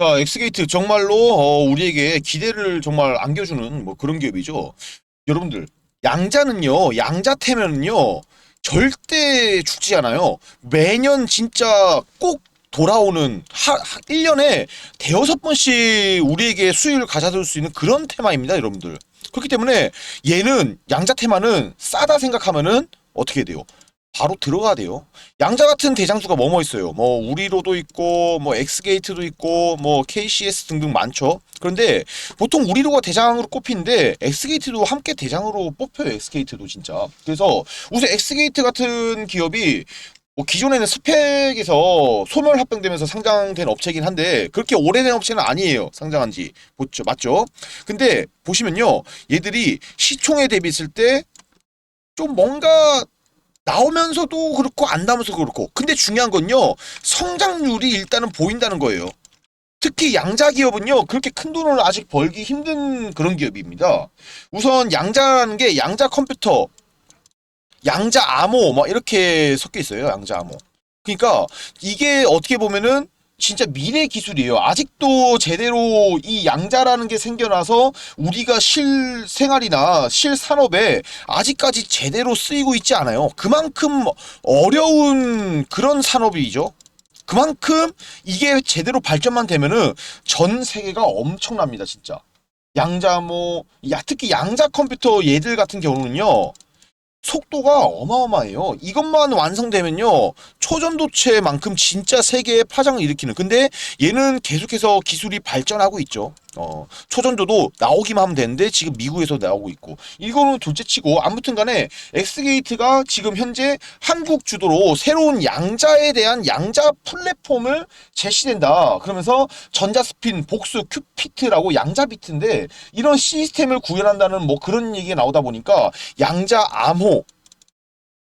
자, 엑스게이트 정말로 어, 우리에게 기대를 정말 안겨주는 뭐 그런 기업이죠. 여러분들, 양자는요, 양자태면은요, 절대 죽지 않아요. 매년 진짜 꼭 돌아오는 하, 하, 1년에 대여섯 번씩 우리에게 수익을 가져다 줄 수 있는 그런 테마입니다, 여러분들. 그렇기 때문에 얘는 양자 테마는 싸다 생각하면은 어떻게 돼요? 바로 들어가야 돼요. 양자 같은 대장수가 뭐뭐 있어요. 뭐 우리로도 있고 뭐 엑스게이트도 있고 뭐 KCS 등등 많죠. 그런데 보통 우리로가 대장으로 꼽히는데 엑스게이트도 함께 대장으로 뽑혀요. 엑스게이트도 진짜. 그래서 우선 엑스게이트 같은 기업이 뭐 기존에는 스펙에서 소멸 합병되면서 상장된 업체이긴 한데 그렇게 오래된 업체는 아니에요. 상장한 지. 맞죠? 맞죠? 근데 보시면요. 얘들이 시총에 대비했을 때 좀 뭔가 나오면서도 그렇고 안 나오면서도 그렇고. 근데 중요한 건요 성장률이 일단은 보인다는 거예요. 특히 양자 기업은요 그렇게 큰 돈을 아직 벌기 힘든 그런 기업입니다. 우선 양자라는 게 양자 컴퓨터 양자 암호 막 이렇게 섞여 있어요 양자 암호. 그러니까 이게 어떻게 보면은 진짜 미래 기술이에요. 아직도 제대로 이 양자라는 게 생겨나서 우리가 실생활이나 실산업에 아직까지 제대로 쓰이고 있지 않아요. 그만큼 어려운 그런 산업이죠. 그만큼 이게 제대로 발전만 되면은 전 세계가 엄청납니다, 진짜. 양자 뭐, 야, 특히 양자 컴퓨터 얘들 같은 경우는요. 속도가 어마어마해요. 이것만 완성되면요. 초전도체만큼 진짜 세계에 파장을 일으키는. 근데 얘는 계속해서 기술이 발전하고 있죠. 어, 초전도도 나오기만 하면 되는데 지금 미국에서 나오고 있고. 이거는 둘째치고 아무튼 간에 엑스게이트가 지금 현재 한국 주도로 새로운 양자에 대한 양자 플랫폼을 제시된다. 그러면서 전자스핀, 복수, 큐피트라고 양자 비트인데 이런 시스템을 구현한다는 뭐 그런 얘기가 나오다 보니까 양자 암호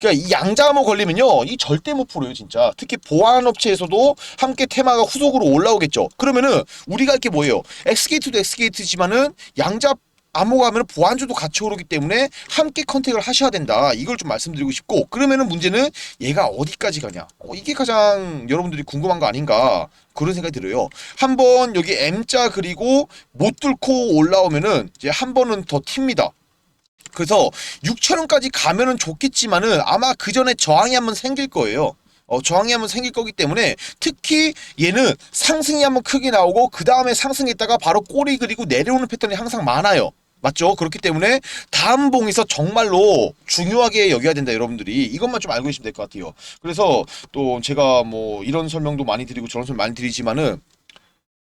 그러니까 이 양자암호 걸리면요, 이 절대 못 풀어요, 진짜. 특히 보안업체에서도 함께 테마가 후속으로 올라오겠죠. 그러면은 우리가 할게 뭐예요? 엑스게이트도 엑스게이트지만은 양자 암호가 하면 보안주도 같이 오르기 때문에 함께 컨택을 하셔야 된다. 이걸 좀 말씀드리고 싶고 그러면은 문제는 얘가 어디까지 가냐? 어, 이게 가장 여러분들이 궁금한 거 아닌가 그런 생각이 들어요. 한번 여기 M자 그리고 못 뚫고 올라오면은 이제 한 번은 더 튑니다. 그래서 6천원까지 가면은 좋겠지만은 아마 그 전에 저항이 한번 생길 거예요. 어, 저항이 한번 생길 거기 때문에 특히 얘는 상승이 한번 크게 나오고 그 다음에 상승했다가 바로 꼬리 그리고 내려오는 패턴이 항상 많아요. 맞죠? 그렇기 때문에 다음 봉에서 정말로 중요하게 여겨야 된다 여러분들이 이것만 좀 알고 계시면 될 것 같아요. 그래서 또 제가 뭐 이런 설명도 많이 드리고 저런 설명 많이 드리지만은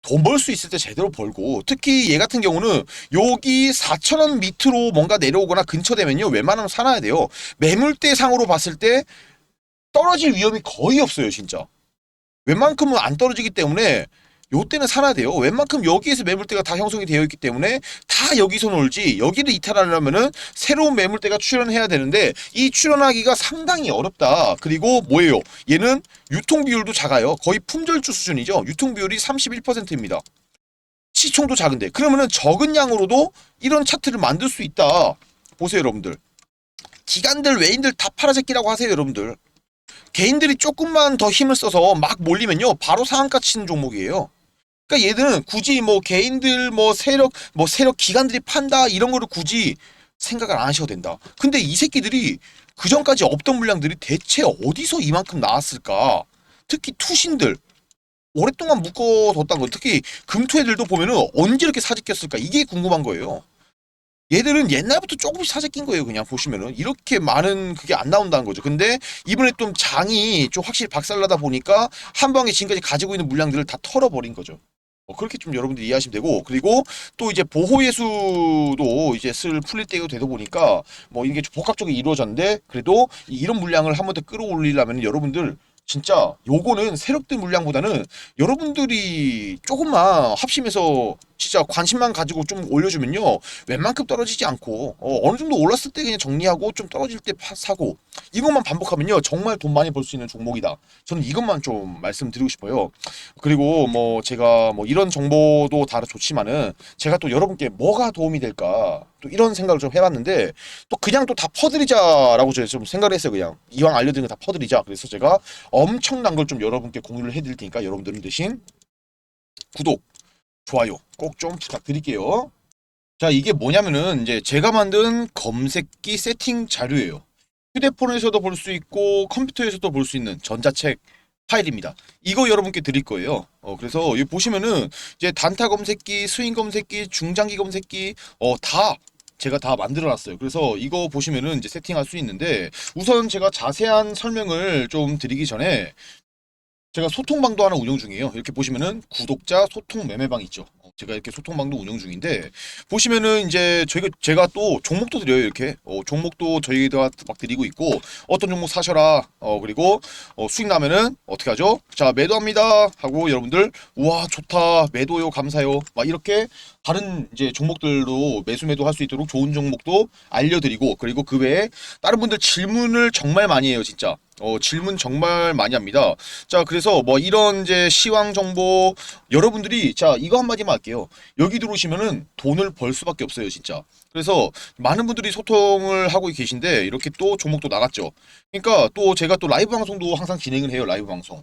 돈 벌 수 있을 때 제대로 벌고 특히 얘 같은 경우는 여기 4천원 밑으로 뭔가 내려오거나 근처되면요 웬만하면 사놔야 돼요. 매물대 상으로 봤을 때 떨어질 위험이 거의 없어요 진짜. 웬만큼은 안 떨어지기 때문에 요때는 사놔야 돼요. 웬만큼 여기에서 매물대가 다 형성이 되어 있기 때문에 다 여기서 놀지 여기를 이탈하려면은 새로운 매물대가 출현해야 되는데 이 출현하기가 상당히 어렵다. 그리고 뭐예요? 얘는 유통 비율도 작아요. 거의 품절주 수준이죠. 유통 비율이 31%입니다. 시총도 작은데. 그러면은 적은 양으로도 이런 차트를 만들 수 있다. 보세요 여러분들. 기관들 외인들 다 파라새끼라고 하세요 여러분들. 개인들이 조금만 더 힘을 써서 막 몰리면요 바로 상한가 치는 종목이에요 그러니까 얘는 굳이 뭐 개인들 뭐 세력 뭐 세력 기관들이 판다 이런 거를 굳이 생각을 안 하셔도 된다. 근데 이 새끼들이 그 전까지 없던 물량들이 대체 어디서 이만큼 나왔을까? 특히 투신들 오랫동안 묶어뒀던 거 특히 금투애들도 보면은 언제 이렇게 사재꼈을까 이게 궁금한 거예요. 얘들은 옛날부터 조금씩 사재낀 거예요. 그냥 보시면은 이렇게 많은 그게 안 나온다는 거죠. 근데 이번에 좀 장이 좀 확실히 박살나다 보니까 한 방에 지금까지 가지고 있는 물량들을 다 털어버린 거죠. 어, 그렇게 좀 여러분들이 이해하시면 되고 그리고 또 이제 보호예수도 이제 쓸 풀릴 때가 되다 보니까 뭐 이게 좀 복합적으로 이루어졌는데 그래도 이- 이런 물량을 한 번 더 끌어올리려면 여러분들 진짜 요거는 세력들 물량보다는 여러분들이 조금만 합심해서 진짜 관심만 가지고 좀 올려주면요 웬만큼 떨어지지 않고 어, 느 정도 올랐을 때 그냥 정리하고 좀 떨어질 때 파, 사고 이것만 반복하면요 정말 돈 많이 벌 수 있는 종목이다. 저는 이것만 좀 말씀드리고 싶어요. 그리고 뭐 제가 뭐 이런 정보도 다 좋지만은 제가 또 여러분께 뭐가 도움이 될까 또 이런 생각을 좀 해봤는데 또 그냥 또 다 퍼드리자라고 제가 좀 생각을 했어요 그냥. 이왕 알려드린 거 다 퍼드리자. 그래서 제가 엄청난 걸 좀 여러분께 공유를 해드릴 테니까 여러분들은 대신 구독, 좋아요 꼭 좀 부탁드릴게요. 자, 이게 뭐냐면은 이제 제가 만든 검색기 세팅 자료예요. 휴대폰에서도 볼 수 있고 컴퓨터에서도 볼 수 있는 전자책 파일입니다. 이거 여러분께 드릴 거예요. 어, 그래서 여기 보시면은 이제 단타 검색기, 스윙 검색기, 중장기 검색기, 어, 다 제가 다 만들어 놨어요. 그래서 이거 보시면은 이제 세팅할 수 있는데 우선 제가 자세한 설명을 좀 드리기 전에 제가 소통방도 하나 운영 중이에요. 이렇게 보시면은 구독자 소통 매매방 있죠. 어, 제가 이렇게 소통방도 운영 중인데 보시면은 이제 저희가 제가 또 종목도 드려요 이렇게 어, 종목도 저희가 막 드리고 있고 어떤 종목 사셔라 어 그리고 어, 수익 나면은 어떻게 하죠? 자 매도합니다 하고 여러분들 우와 좋다 매도요 감사요 막 이렇게 다른 이제 종목들도 매수 매도 할 수 있도록 좋은 종목도 알려드리고 그리고 그 외에 다른 분들 질문을 정말 많이 해요 진짜. 어 질문 정말 많이 합니다. 자 그래서 뭐 이런 이제 시황 정보 여러분들이 자 이거 한마디만 할게요. 여기 들어오시면은 돈을 벌 수밖에 없어요 진짜. 그래서 많은 분들이 소통을 하고 계신데 이렇게 또 종목도 나갔죠. 그러니까 또 제가 또 라이브 방송도 항상 진행을 해요 라이브 방송